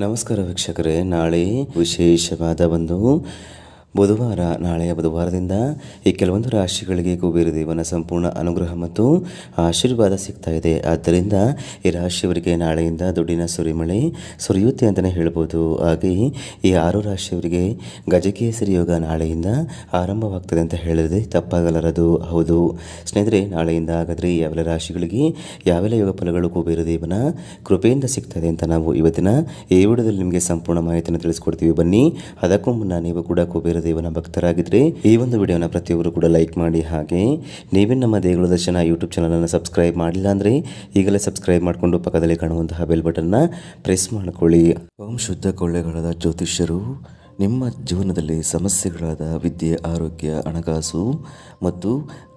ನಮಸ್ಕಾರ ವೀಕ್ಷಕರೇ. ನಾಳೆ ವಿಶೇಷವಾದ ಒಂದು ಬುಧವಾರ, ನಾಳೆಯ ಬುಧವಾರದಿಂದ ಈ ಕೆಲವೊಂದು ರಾಶಿಗಳಿಗೆ ಕುಬೇರ ದೇವನ ಸಂಪೂರ್ಣ ಅನುಗ್ರಹ ಮತ್ತು ಆಶೀರ್ವಾದ ಸಿಗ್ತಾ ಇದೆ. ಆದ್ದರಿಂದ ಈ ರಾಶಿಯವರಿಗೆ ನಾಳೆಯಿಂದ ದುಡ್ಡಿನ ಸುರಿಮಳೆ ಸುರಿಯುತ್ತೆ ಅಂತಲೇ ಹೇಳ್ಬೋದು. ಹಾಗೆ ಈ ಆರು ರಾಶಿಯವರಿಗೆ ಗಜಕೇಸರಿ ಯೋಗ ನಾಳೆಯಿಂದ ಆರಂಭವಾಗ್ತದೆ ಅಂತ ಹೇಳಿದ್ರೆ ತಪ್ಪಾಗಲಾರದು. ಹೌದು. ಸ್ನೇಹಿತರೆ, ನಾಳೆಯಿಂದ ಹಾಗಾದರೆ ಯಾವೆಲ್ಲ ರಾಶಿಗಳಿಗೆ ಯಾವೆಲ್ಲ ಯೋಗ ಫಲಗಳು ಕುಬೇರ ದೇವನ ಕೃಪೆಯಿಂದ ಸಿಗ್ತದೆ ಅಂತ ನಾವು ಇವತ್ತಿನ ಈ ವಿಡಿಯೋದಲ್ಲಿ ನಿಮಗೆ ಸಂಪೂರ್ಣ ಮಾಹಿತಿಯನ್ನು ತಿಳಿಸ್ಕೊಡ್ತೀವಿ. ಬನ್ನಿ, ಅದಕ್ಕೂ ಮುನ್ನ ನೀವು ಕೂಡ ಕುಬೇರ ದೇವನ ಭಕ್ತರಾಗಿದ್ದರೆ ಈ ಒಂದು ವಿಡಿಯೋನ ಪ್ರತಿಯೊಬ್ಬರು ಕೂಡ ಲೈಕ್ ಮಾಡಿ ಹಾಗೆ ನೀವೇ ನಮ್ಮ ದೇಗುಲ ದರ್ಶನ ಯೂಟ್ಯೂಬ್ ಚಾನಲನ್ನು ಸಬ್ಸ್ಕ್ರೈಬ್ ಮಾಡಿಲ್ಲ ಅಂದರೆ ಈಗಲೇ ಸಬ್ಸ್ಕ್ರೈಬ್ ಮಾಡಿಕೊಂಡು ಪಕ್ಕದಲ್ಲಿ ಕಾಣುವಂತಹ ಬೆಲ್ ಬಟನ್ನ ಪ್ರೆಸ್ ಮಾಡಿಕೊಳ್ಳಿ. ಓಂ ಶುದ್ಧ ಕೊಳ್ಳೆಗಳಾದ ಜ್ಯೋತಿಷ್ಯರು, ನಿಮ್ಮ ಜೀವನದಲ್ಲಿ ಸಮಸ್ಯೆಗಳಾದ ವಿದ್ಯೆ, ಆರೋಗ್ಯ, ಹಣಕಾಸು ಮತ್ತು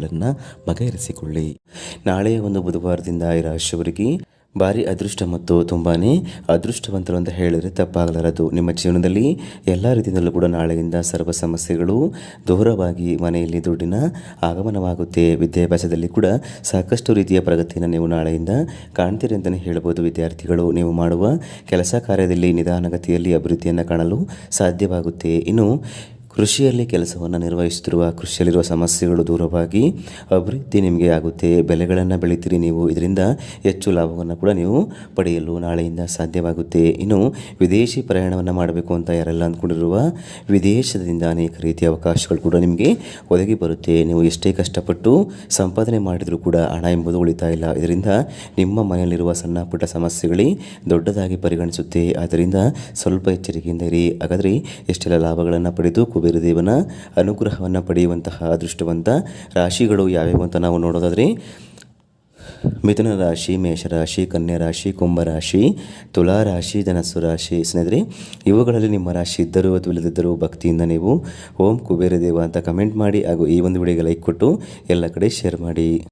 ಸಮಸ್ಯೆಗಳನ್ನು ಬಗೆಹರಿಸಿಕೊಳ್ಳಿ. ನಾಳೆಯ ಒಂದು ಬುಧವಾರದಿಂದ ಈ ರಾಶಿಯವರಿಗೆ ಭಾರಿ ಅದೃಷ್ಟ ಮತ್ತು ತುಂಬಾ ಅದೃಷ್ಟವಂತರು ಅಂತ ಹೇಳಿದರೆ ತಪ್ಪಾಗಲಾರದು. ನಿಮ್ಮ ಜೀವನದಲ್ಲಿ ಎಲ್ಲ ರೀತಿಯಲ್ಲೂ ಕೂಡ ನಾಳೆಯಿಂದ ಸರ್ವ ಸಮಸ್ಯೆಗಳು ದೂರವಾಗಿ ಮನೆಯಲ್ಲಿ ದುಡ್ಡಿನ ಆಗಮನವಾಗುತ್ತೆ. ವಿದ್ಯಾಭ್ಯಾಸದಲ್ಲಿ ಕೂಡ ಸಾಕಷ್ಟು ರೀತಿಯ ಪ್ರಗತಿಯನ್ನು ನೀವು ನಾಳೆಯಿಂದ ಕಾಣ್ತೀರಿ ಅಂತಲೇ ಹೇಳ್ಬೋದು ವಿದ್ಯಾರ್ಥಿಗಳು. ನೀವು ಮಾಡುವ ಕೆಲಸ ಕಾರ್ಯದಲ್ಲಿ ನಿಧಾನಗತಿಯಲ್ಲಿ ಅಭಿವೃದ್ಧಿಯನ್ನು ಕಾಣಲು ಸಾಧ್ಯವಾಗುತ್ತೆ. ಇನ್ನು ಕೃಷಿಯಲ್ಲಿ ಕೆಲಸವನ್ನು ನಿರ್ವಹಿಸುತ್ತಿರುವ ಕೃಷಿಯಲ್ಲಿರುವ ಸಮಸ್ಯೆಗಳು ದೂರವಾಗಿ ಅಭಿವೃದ್ಧಿ ನಿಮಗೆ ಆಗುತ್ತೆ. ಬೆಲೆಗಳನ್ನು ಬೆಳಿತೀರಿ ನೀವು. ಇದರಿಂದ ಹೆಚ್ಚು ಲಾಭವನ್ನು ಕೂಡ ನೀವು ಪಡೆಯಲು ನಾಳೆಯಿಂದ ಸಾಧ್ಯವಾಗುತ್ತೆ. ಇನ್ನು ವಿದೇಶಿ ಪ್ರಯಾಣವನ್ನು ಮಾಡಬೇಕು ಅಂತ ಯಾರೆಲ್ಲ ಅಂದ್ಕೊಂಡಿರುವ ವಿದೇಶದಿಂದ ಅನೇಕ ರೀತಿಯ ಅವಕಾಶಗಳು ಕೂಡ ನಿಮಗೆ ಒದಗಿ ಬರುತ್ತೆ. ನೀವು ಎಷ್ಟೇ ಕಷ್ಟಪಟ್ಟು ಸಂಪಾದನೆ ಮಾಡಿದರೂ ಕೂಡ ಹಣ ಎಂಬುದು ಉಳಿತಾ ಇಲ್ಲ. ಇದರಿಂದ ನಿಮ್ಮ ಮನೆಯಲ್ಲಿರುವ ಸಣ್ಣ ಪುಟ್ಟ ಸಮಸ್ಯೆಗಳೇ ದೊಡ್ಡದಾಗಿ ಪರಿಗಣಿಸುತ್ತೆ. ಆದ್ದರಿಂದ ಸ್ವಲ್ಪ ಎಚ್ಚರಿಕೆಯಿಂದ ಇರಿ. ಹಾಗಾದರೆ ಎಷ್ಟೆಲ್ಲ ಲಾಭಗಳನ್ನು ಪಡೆದು ಕುಬೇರ ದೇವನ ಅನುಗ್ರಹವನ್ನು ಪಡೆಯುವಂತಹ ಅದೃಷ್ಟವಂತ ರಾಶಿಗಳು ಯಾವ್ಯಾವು ಅಂತ ನಾವು ನೋಡೋದಾದರೆ, ಮಿಥುನ ರಾಶಿ ಮೇಷರಾಶಿ ಕನ್ಯಾ ರಾಶಿ, ಕುಂಭ ರಾಶಿ, ತುಲಾ ರಾಶಿ, ಧನಸ್ಸು ರಾಶಿ, ಸ್ನೇಹಿತರೆ, ಇವುಗಳಲ್ಲಿ ನಿಮ್ಮ ರಾಶಿ ಇದ್ದರೂ ಅಥವಾ ಇಲ್ಲದಿದ್ದರೂ ಭಕ್ತಿಯಿಂದ ನೀವು ಓಂ ಕುಬೇರ ದೇವ ಅಂತ ಕಮೆಂಟ್ ಮಾಡಿ ಹಾಗೂ ಈ ಒಂದು ವಿಡಿಯೋಗೆ ಲೈಕ್ ಕೊಟ್ಟು ಎಲ್ಲ ಕಡೆ ಶೇರ್ ಮಾಡಿ.